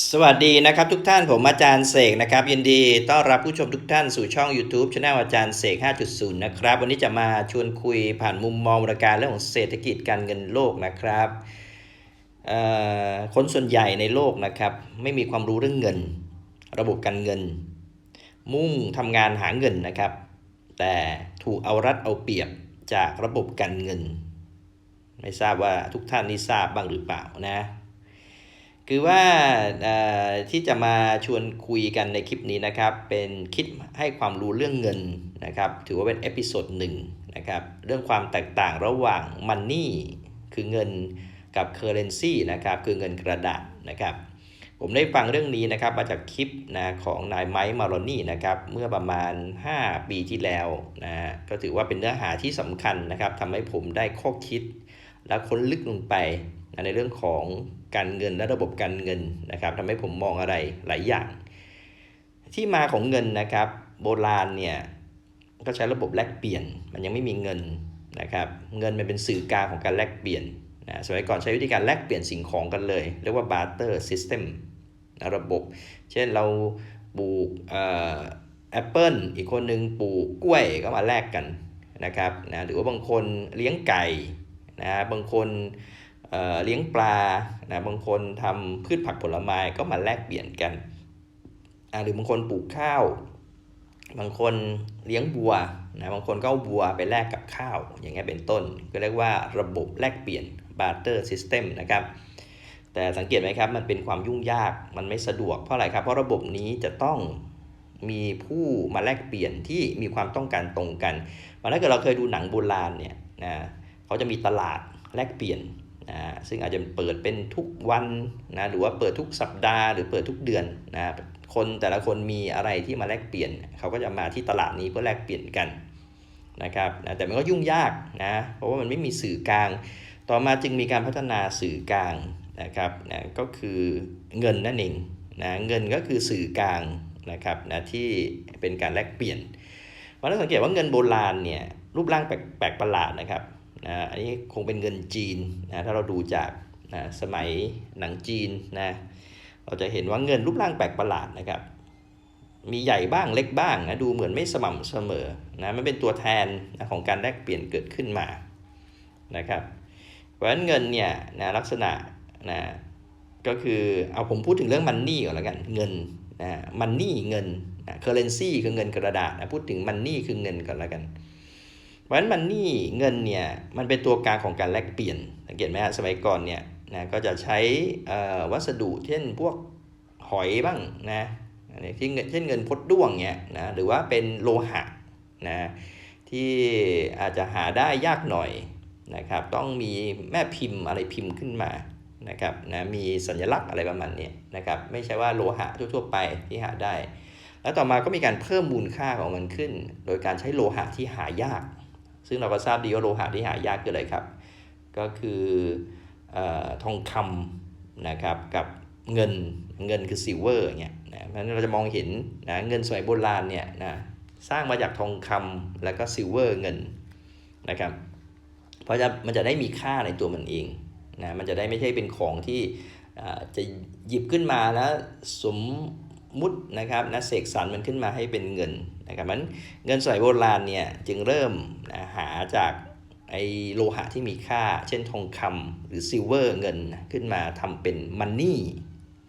สวัสดีนะครับทุกท่านผมอาจารย์เสกนะครับ ยินดีต้อนรับผู้ชมทุกท่านสู่ช่อง YouTube ช anel อาจารย์เสก 5.0 นะครับ วันนี้จะมาชวนคุยผ่านมุมมองระการเรื่องของเศรษฐกิจการเงินโลกนะครับคนส่วนใหญ่ในโลกนะครับ ไม่มีความรู้เรื่องเงิน ระบบการเงิน มุ่งทำงานหาเงินนะครับ แต่ถูกเอารัดเอาเปรียบจากระบบการเงิน ไม่ทราบว่าทุกท่านนี่ทราบบ้างหรือเปล่านะ คือว่าเอ่อที่จะมาชวนคุยกันในคลิปนี้นะครับ เป็นคลิปให้ความรู้เรื่องเงินนะครับ ถือว่าเป็นเอพิโซดหนึ่งนะครับ เรื่องความแตกต่างระหว่าง Money คือเงินกับ Currency นะครับ คือเงินกระดาษนะครับ ผมได้ฟังเรื่องนี้นะครับมาจากคลิปนะของนายไมค์มาโรนี่นะครับ เมื่อประมาณ 5 ปีที่แล้วนะก็ถือว่าเป็นเนื้อหาที่สำคัญนะครับทำให้ผมได้ข้อคิด และค้นลึกลงไปนะในเรื่องของ การเงินและระบบการเงินนะครับทำให้ผมมองอะไรหลายอย่าง ที่มาของเงินนะครับ โบราณเนี่ยก็ใช้ระบบแลกเปลี่ยน มันยังไม่มีเงินนะครับ เงินมันเป็นสื่อกลางของการแลกเปลี่ยนนะสมัยก่อนใช้วิธีการแลกเปลี่ยนสิ่งของกันเลยเรียกว่า barter system ระบบ เช่นเราปลูกแอปเปิลอีกคนหนึ่งปลูกกล้วยก็มาแลกกันนะครับนะหรือว่าบางคนเลี้ยงไก่นะบางคน เลี้ยงปลานะบางคนทำพืชผักผลไม้ก็มาแลกเปลี่ยนกันหรือบางคนปลูกข้าว บางคนเลี้ยงวัวนะบางคนก็เอาวัวไปแลกกับข้าว อย่างเงี้ยเป็นต้น ก็เรียกว่าระบบแลกเปลี่ยน barter system นะครับแต่สังเกตไหมครับ มันเป็นความยุ่งยากมันไม่สะดวกเพราะอะไรครับ เพราะระบบนี้จะต้องมีผู้มาแลกเปลี่ยนที่มีความต้องการตรงกันมันถ้าเกิดเราเคยดูหนังโบราณเนี่ยนะเขาจะมีตลาดแลกเปลี่ยน นะซึ่งอาจจะเปิดเป็นทุกวันนะหรือว่าเปิดทุกสัปดาห์หรือเปิดทุกเดือนนะคนแต่ละคนมีอะไรที่มาแลกเปลี่ยน เขาก็จะมาที่ตลาดนี้เพื่อแลกเปลี่ยนกันนะครับนะแต่มันก็ยุ่งยากนะเพราะว่ามันไม่มีสื่อกลาง ต่อมาจึงมีการพัฒนาสื่อกลางนะครับนะก็คือเงินนั่นเองนะเงินก็คือสื่อกลางนะครับนะที่เป็นการแลกเปลี่ยนเราต้องสังเกตว่าเงินโบราณเนี่ยรูปร่างแปลกประหลาดนะครับ นะอันนี้คงเป็นเงินจีนนะถ้าเราดูจากนะสมัยหนังจีนนะเราจะเห็นว่าเงินรูปร่างแปลกประหลาดนะครับ มีใหญ่บ้างเล็กบ้างนะดูเหมือนไม่สม่ำเสมอนะมันเป็นตัวแทนนะของการแลกเปลี่ยนเกิดขึ้นมานะครับเพราะฉะนั้นเงินเนี่ยนะลักษณะนะก็คือเอาผมพูดถึงเรื่องมันนี่ก่อนแล้วกันเงินนะมันนี่เงินนะเคอร์เรนซีคือเงินกระดาษนะพูดถึงมันนี่คือเงินก่อนแล้วกัน ราะฉะนั้นมันนี่เงินเนี่ยมันเป็นตัวกลางของการแลกเปลี่ยนสังเกตไหมฮะสมัยก่อนเนี่ยนะก็จะใช้วัสดุเช่นพวกหอยบ้างนะที่เช่นเงินพดด้วงเนี่ยนะหรือว่าเป็นโลหะนะที่อาจจะหาได้ยากหน่อยนะครับต้องมีแม่พิมพ์อะไรพิมพ์ขึ้นมานะครับนะมีสัญลักษณ์อะไรประมาณนี้นะครับไม่ใช่ว่าโลหะทั่วๆไปที่หาได้ แล้วต่อมาก็มีการเพิ่มมูลค่าของมันขึ้น โดยการใช้โลหะที่หายาก ซึ่งเราก็ทราบดีว่าโลหะที่หายากคืออะไรครับ ก็คืออทองคำนะครับกับเงินเงินคือซิลเวอร์เงี้ยนะเพราะฉะนั้นเราจะมองเห็นนะเงินสมัยโบราณเนี่ยนะสร้างมาจากทองคำแล้วก็ซิลเวอร์เงินนะครับ เพราะจะมันจะได้มีค่าในตัวมันเองนะมันจะได้ไม่ใช่เป็นของที่จะหยิบขึ้นมาแล้วสมมุตินะครับนะเสกสรรมันขึ้นมาให้เป็นเงิน นะครับมันเงินสมัยโบราณเนี่ยจึงเริ่มนะหาจากไอโลหะที่มีค่า เช่นทองคำหรือซิลเวอร์เงินขึ้นมาทำเป็นมันนี่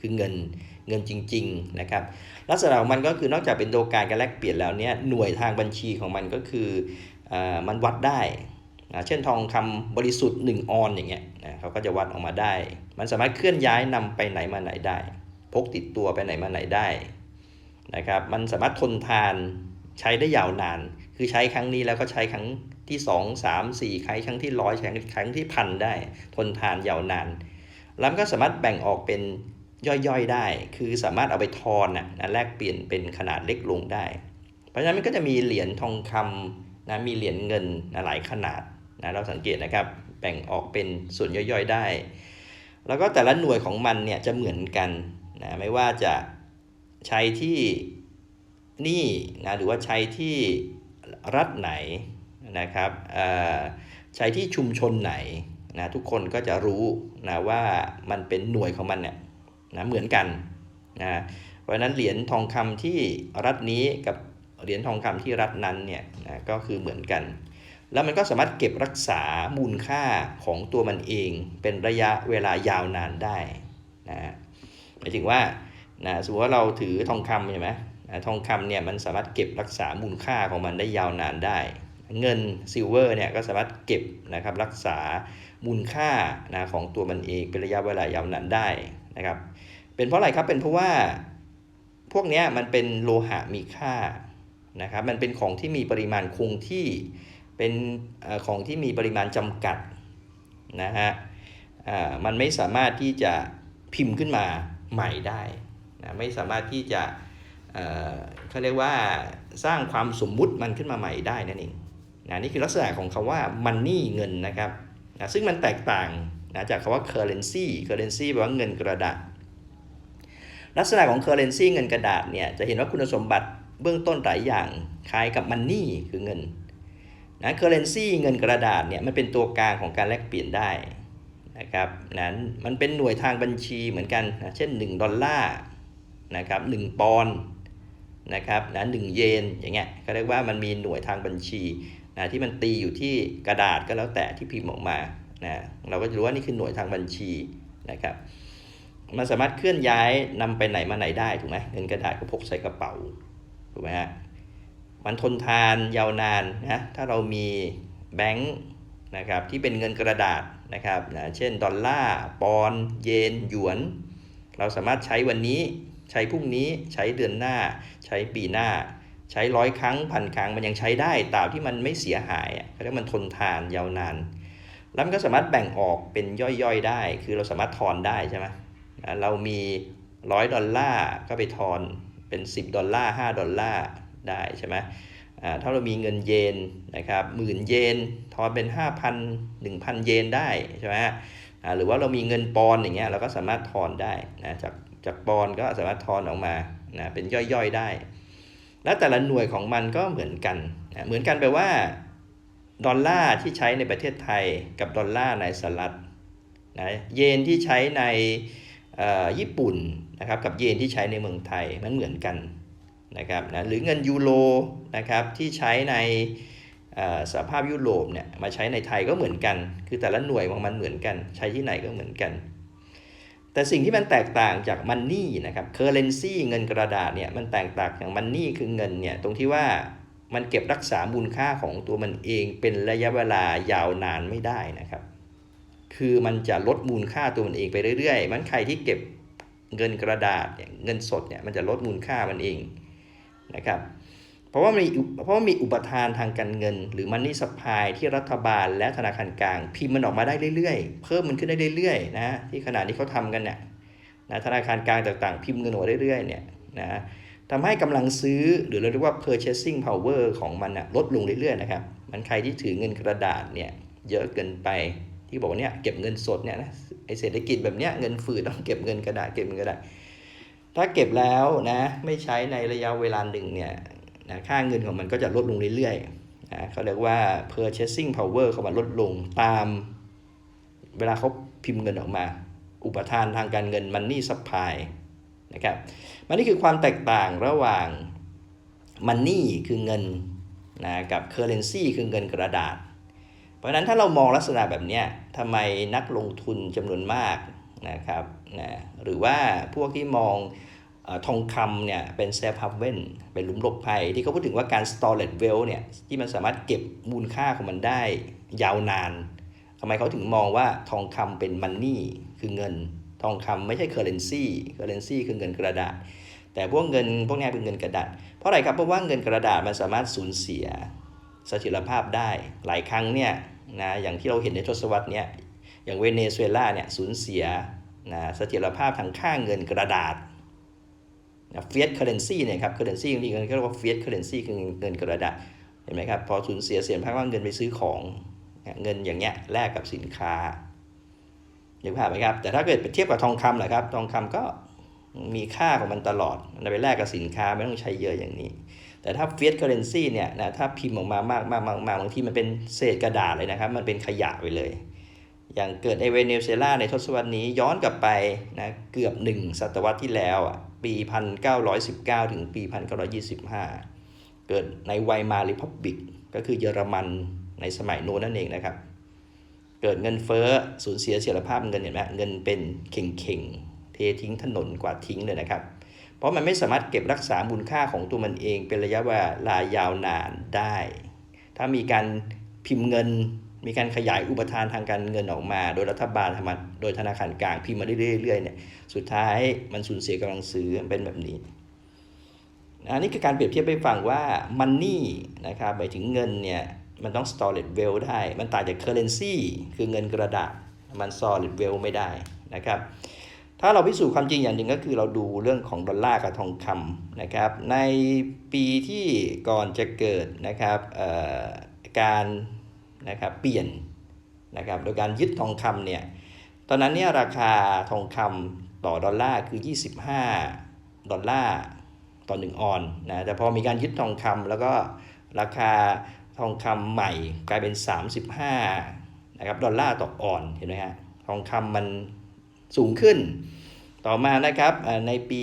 คือเงินเงินจริงๆนะครับลักษณะของมันก็คือนอกจากเป็นตัวการการแลกเปลี่ยนแล้วเนี่ยหน่วยทางบัญชีของมันก็คืออมันวัดได้นะเช่นทองคำบริสุทธิ์ 1 ออนอย่างเงี้ยนะเขาก็จะวัดออกมาได้ มันสามารถเคลื่อนย้ายนำไปไหนมาไหนได้ พกติดตัวไปไหนมาไหนได้ นะครับ มันสามารถทนทานใช้ได้ยาวนาน คือใช้ครั้งนี้แล้วก็ใช้ครั้งที่ 2 3 4ใช้ครั้งที่ร้อยใช้ครั้งที่พันได้ ทนทานยาวนานแล้วก็สามารถแบ่งออกเป็นย่อยๆได้ คือสามารถเอาไปทอนนะแลกเปลี่ยนเป็นขนาดเล็กลงได้ เพราะฉะนั้นมันก็จะมีเหรียญทองคำนะมีเหรียญเงินนะหลายขนาดนะเราสังเกตนะครับ แบ่งออกเป็นส่วนย่อยๆได้ แล้วก็แต่ละหน่วยของมันเนี่ยจะเหมือนกันนะไม่ว่าจะ ใช้ที่นี่นะหรือว่าใช้ที่รัฐไหนนะครับใช้ที่ชุมชนไหนนะทุกคนก็จะรู้นะว่ามันเป็นหน่วยของมันเนี่ยนะเหมือนกันนะเพราะฉะนั้นเหรียญทองคำที่รัฐนี้กับเหรียญทองคำที่รัฐนั้นเนี่ยนะก็คือเหมือนกัน แล้วมันก็สามารถเก็บรักษามูลค่าของตัวมันเอง เป็นระยะเวลายาวนานได้นะหมายถึงว่า นะสมมติว่าเราถือทองคำใช่ไหมทองคำเนี่ยมันสามารถเก็บรักษามูลค่าของมันได้ยาวนานได้ เงินซิลเวอร์เนี่ยก็สามารถเก็บนะครับรักษามูลค่านะของตัวมันเองเป็นระยะเวลายาวนานได้นะครับเป็นเพราะอะไรครับเป็นเพราะว่าพวกนี้มันเป็นโลหะมีค่านะครับมันเป็นของที่มีปริมาณคงที่เป็นของที่มีปริมาณจำกัดนะฮะมันไม่สามารถที่จะพิมพ์ขึ้นมาใหม่ได้ นะไม่สามารถที่จะเเขาเรียกว่าสร้างความสมมุติมันขึ้นมาใหม่ได้นั่นเองนะนี่คือลักษณะของคำว่า money เงินนะครับนะซึ่งมันแตกต่างนะจากคำว่า currency currency แปลว่าเงินกระดาษ ลักษณะของ currency เงินกระดาษเนี่ยจะเห็นว่าคุณสมบัติเบื้องต้นหลายอย่างคล้ายกับ money คือเงินนะ currency เงินกระดาษเนี่ยมันเป็นตัวกลางของการแลกเปลี่ยนได้นะครับนั้นมันเป็นหน่วยทางบัญชีเหมือนกันนะเช่น 1 ดอลลาร์ นะครับ1ปอนด์นะครับนะหนึ่งเยนอย่างเงี้ยเขาเรียกว่ามันมีหน่วยทางบัญชีนะที่มันตีอยู่ที่กระดาษก็แล้วแต่ที่พิมพ์ออกมานะเราก็จะรู้ว่านี่คือหน่วยทางบัญชีนะครับมันสามารถเคลื่อนย้ายนำไปไหนมาไหนได้ถูกไหมเงินกระดาษก็พกใส่กระเป๋าถูกไหมฮะมันทนทานยาวนานนะถ้าเรามีแบงค์นะครับที่เป็นเงินกระดาษนะครับนะเช่นดอลลาร์ปอนด์เยนหยวน เราสามารถใช้วันนี้ ใช้พรุ่งนี้ใช้เดือนหน้า ใช้ปีหน้า ใช้ร้อยครั้งพันครั้งมันยังใช้ได้ตราบที่มันไม่เสียหายอะเขาเรียกมันทนทานยาวนานแล้วมันก็สามารถแบ่งออกเป็นย่อยๆได้ คือเราสามารถทอนได้ใช่ไหมอ่าเรามีร้อยดอลลาร์ก็ไปทอนเป็น 10 ดอลลาร์5ดอลลาร์ได้ใช่ไหมอ่าถ้าเรามีเงินเยนนะครับหมื่นเยนทอนเป็น 5,000 1,000 เยนได้ใช่ไหมอ่าหรือว่าเรามีเงินปอนอย่างเงี้ยเราก็สามารถทอนได้นะจาก จากปอนก็สามารถทอนออกมานะเป็นย่อยๆได้ แล้วแต่ละหน่วยของมันก็เหมือนกันนะเหมือนกันแปลว่า ดอลลาร์ที่ใช้ในประเทศไทยกับดอลลาร์ในสหรัฐนะเยนที่ใช้ในญี่ปุ่นนะครับกับเยนที่ใช้ในเมืองไทยมันเหมือนกันนะครับนะหรือเงินยูโรนะครับที่ใช้ในสหภาพยุโรปเนี่ยมาใช้ในไทยก็เหมือนกัน คือแต่ละหน่วยของมันเหมือนกัน ใช้ที่ไหนก็เหมือนกัน แต่สิ่งที่มันแตกต่างจากมันนี่นะครับเคอร์เรนซีเงินกระดาษเนี่ยมันแตกต่างจากมันนี่คือเงินเนี่ยตรงที่ว่ามันเก็บรักษามูลค่าของตัวมันเองเป็นระยะเวลายาวนานไม่ได้นะครับ คือมันจะลดมูลค่าตัวมันเองไปเรื่อยๆ มันใครที่เก็บเงินกระดาษเนี่ยเงินสดเนี่ยมันจะลดมูลค่ามันเองนะครับ เพราะว่ามีเพราะว่ามีอุปทานทางการเงิน หรือมันนี่สปายที่รัฐบาลและธนาคารกลาง พิมพ์มันออกมาได้เรื่อยๆ เพิ่มมันขึ้นได้เรื่อยๆนะที่ขณะที่เขาทำกันเนี่ยนะธนาคารกลางต่างๆ พิมพ์เงินออกมาเรื่อยๆเนี่ยนะทำให้กำลังซื้อหรือเราเรียกว่า purchasing power ของมันนะลดลงเรื่อยๆนะครับมันใครที่ถือเงินกระดาษเนี่ยเยอะเกินไปที่บอกว่าเนี่ยเก็บเงินสดเนี่ยนะไอเศรษฐกิจแบบเนี้ยเงินฝืดต้องเก็บเงินกระดาษเก็บเงินกระดาษถ้าเก็บแล้วนะไม่ใช้ในระยะเวลาหนึ่งเนี่ย นะค่าเงินของมันก็จะลดลงเรื่อยๆนะเขาเรียกว่า purchasing power ของมันลดลงตาม เวลาเขาพิมพ์เงินออกมา อุปทานทางการเงิน money supply นะครับมันนี่คือความแตกต่างระหว่าง money คือเงินนะกับ currency คือเงินกระดาษ เพราะฉะนั้นถ้าเรามองลักษณะแบบนี้ทำไมนักลงทุนจำนวนมากนะครับนะหรือว่าพวกที่มอง ทองคำเนี่ยเป็นเซฟ h ับเว่นเป็นหลุมหลบภัย ที่เขาพูดถึงว่าการ storage wealth เนี่ยที่มันสามารถเก็บมูลค่าของมันได้ยาวนานทำไมเขาถึงมองว่าทองคำเป็นมันนี่คือเงิน ทองคำไม่ใช่ currency currency คือเงินกระดาษ แต่พวกเงินพวกนี้เป็นเงินกระดาษ เพราะอะไรครับเพราะว่าเงินกระดาษมันสามารถสูญเสียเสถียรภาพได้หลายครั้งเนี่ยนะอย่างที่เราเห็นในทศวรรษเนี้ยอย่างเวเนซุเอลาเนี่ยสูญเสียนะเสถียรภาพทางค่าเงินกระดาษ นะเฟียสเคอร์เรนซีเนี่ยครับเคอร์เรนซีจริงๆเขาเรียกว่าเฟียสเคอร์เรนซีคือเงินกระดาษเห็นไหมครับพอสูญเสียเสียภาพว่าเงินไปซื้อของเงินอย่างเงี้ยแลกกับสินค้านึกภาพไหมครับแต่ถ้าเกิดไปเทียบกับทองคำแหละครับทองคำก็มีค่าของมันตลอดมันไปแลกกับสินค้าไม่ต้องใช้เยอะอย่างนี้ แต่ถ้าเฟียสเคอร์เรนซีเนี่ยนะถ้าพิมพ์ออกมามากมากมากมากบางทีมันเป็นเศษกระดาษเลยนะครับ มันเป็นขยะไปเลย อย่างเกิดในเวเนซุเอลาในทศวรรษนี้ย้อนกลับไปนะเกือบหนึ่งศตวรรษที่แล้วอะ ปี 1919 ถึงปี 1925 เกิดในไวมาริพับบิกก็คือเยอรมันในสมัยโน้นนั่นเองนะครับ เกิดเงินเฟ้อสูญเสียเสถียรภาพเงินเห็นไหมเงินเป็นเข่งเข่งๆเททิ้งถนนกว่าทิ้งเลยนะครับ เพราะมันไม่สามารถเก็บรักษามูลค่าของตัวมันเองเป็นระยะเวลายาวนานได้ ถ้ามีการพิมพ์เงิน มีการขยายอุปทานทางการเงินออกมา โดยรัฐบาลทำมาโดยธนาคารกลางพิมพ์มาเรื่อยๆเนี่ยสุดท้ายมันสูญเสียกำลังซื้อเป็นแบบนี้อันนี้คือการเปรียบเทียบให้ฟังว่า money นะครับหมายถึงเงินเนี่ยมันต้อง storage well ได้ มันต่างจาก currency คือเงินกระดาษมัน solid well ไม่ได้นะครับถ้าเราพิสูจน์ความจริงอย่างหนึ่งก็คือเราดูเรื่องของดอลลาร์กับทองคำนะครับในปีที่ก่อนจะเกิดนะครับการ นะครับเปลี่ยนนะครับโดยการยึดทองคำเนี่ยตอนนั้นเนี่ยราคาทองคำต่อดอลลาร์คือ 25 ดอลลาร์ต่อ1ออนนะแต่พอมีการยึดทองคำแล้วก็ราคาทองคำใหม่กลายเป็น 35นะครับดอลลาร์ต่อออนเห็นไหมฮะทองคำมันสูงขึ้น ต่อมานะครับเอ่อในปี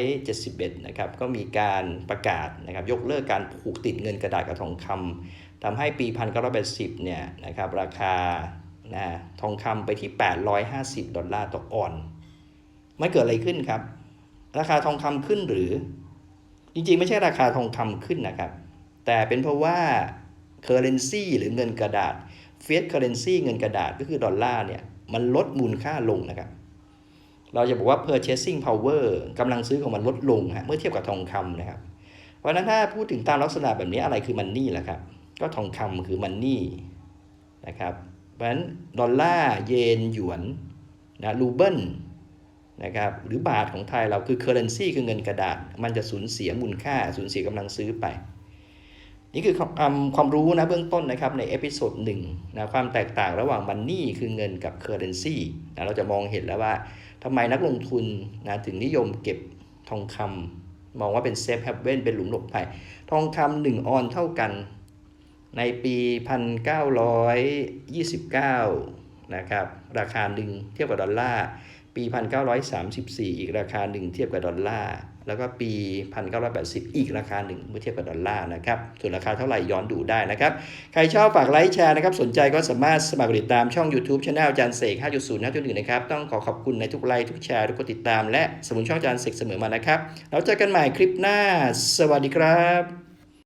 1971นะครับก็มีการประกาศนะครับยกเลิกการผูกติดเงินกระดาษกับทองคำ ทำให้ปี 1980 เนี่ยนะครับราคานะทองคำไปที่ 850 ดอลลาร์ต่อออนมันเกิดอะไรขึ้นครับ ราคาทองคำขึ้นหรือ จริงๆ ไม่ใช่ราคาทองคำขึ้นนะครับ แต่เป็นเพราะว่า currency หรือเงินกระดาษ fiat currency เงินกระดาษก็คือดอลลาร์เนี่ยมันลดมูลค่าลงนะครับ เราจะบอกว่า purchasing power กำลังซื้อของมันลดลงฮะเมื่อเทียบกับทองคำนะครับ เพราะฉะนั้นถ้าพูดถึงตามลักษณะแบบนี้อะไรคือมันนี่แหละครับ ก็ทองคำคือมันนี่นะครับเพราะฉะนั้นดอลลาร์เยนหยวนนะรูเบิลนะครับหรือบาทของไทยเราคือ currency คือเงินกระดาษ มันจะสูญเสียมูลค่าสูญเสียกำลังซื้อไป นี่คือความความรู้นะเบื้องต้นนะครับในเอพิโซดหนึ่งนะความแตกต่างระหว่างมันนี่คือเงินกับ currency นะเราจะมองเห็นแล้วว่าทำไมนักลงทุนนะถึงนิยมเก็บทองคำมองว่าเป็นเซฟแฮปเวนเป็นหลุมหลบภัยทองคำหนึ่งออนเท่ากัน ในปี 1929 นะครับ ราคาหนึ่งเทียบกับดอลลาร์ ปี 1934 อีกราคาหนึ่งเทียบกับดอลลาร์ แล้วก็ปี 1980 อีกราคาหนึ่งเมื่อเทียบกับดอลลาร์นะครับ ส่วนราคาเท่าไหร่ย้อนดูได้นะครับ ใครชอบฝากไลค์แชร์นะครับ สนใจก็สามารถสมัครติดตามช่อง YouTube Channel อาจารย์เสก 5.0 5.1 นะครับ ต้องขอขอบคุณในทุกไลค์ทุกแชร์ทุกกดติดตามและสมุนช่องอาจารย์เสกเสมอมานะครับ แล้วเจอกันใหม่คลิปหน้า สวัสดีครับ